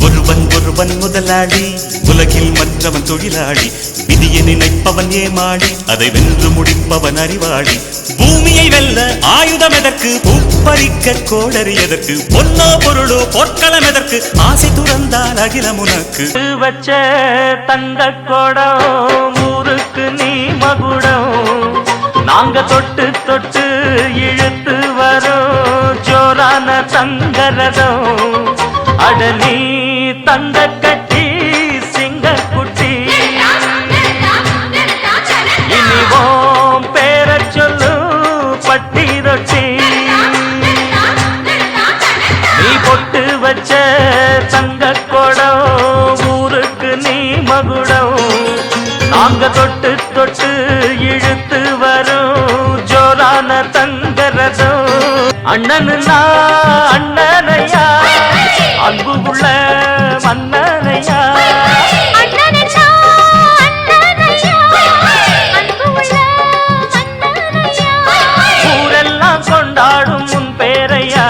ஒருவன் ஒருவன் முதலாளி உலகில் மற்றவன் தொழிலாளி விதியை நினைப்பவன் ஏமாடி அதை வென்று முடிப்பவன் அறிவாளி. பூமியை வெல்ல ஆயுதம் எதற்கு? பூப்பறிக்க கோடரி எதற்கு? பொன்னோ பொருளோ பொற்களம் எதற்கு? ஆசை துறந்தால் அகிலம் வச்ச தந்த கோடம் நாங்க தொட்டு தொட்டு இழுத்து வரோம் ஜோரான தங்கரதம் அடலி தந்த கட்டி சிங்கக்குட்டி இனிவோம் பேர சொல்லு பட்டி ரொட்டி நீ பொட்டு வச்ச தங்க கொடம் ஊருக்கு நீ மகுடம் நாங்க தொட்டு தொட்டு அண்ணனுன்னா அண்ணனையா? அன்பு உள்ள மன்னனையா? ஊரெல்லாம் கொண்டாடும் உன் பேரையா?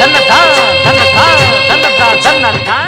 தன்னக்கா தன்னக்கா தன்னக்கா தன்னக்கா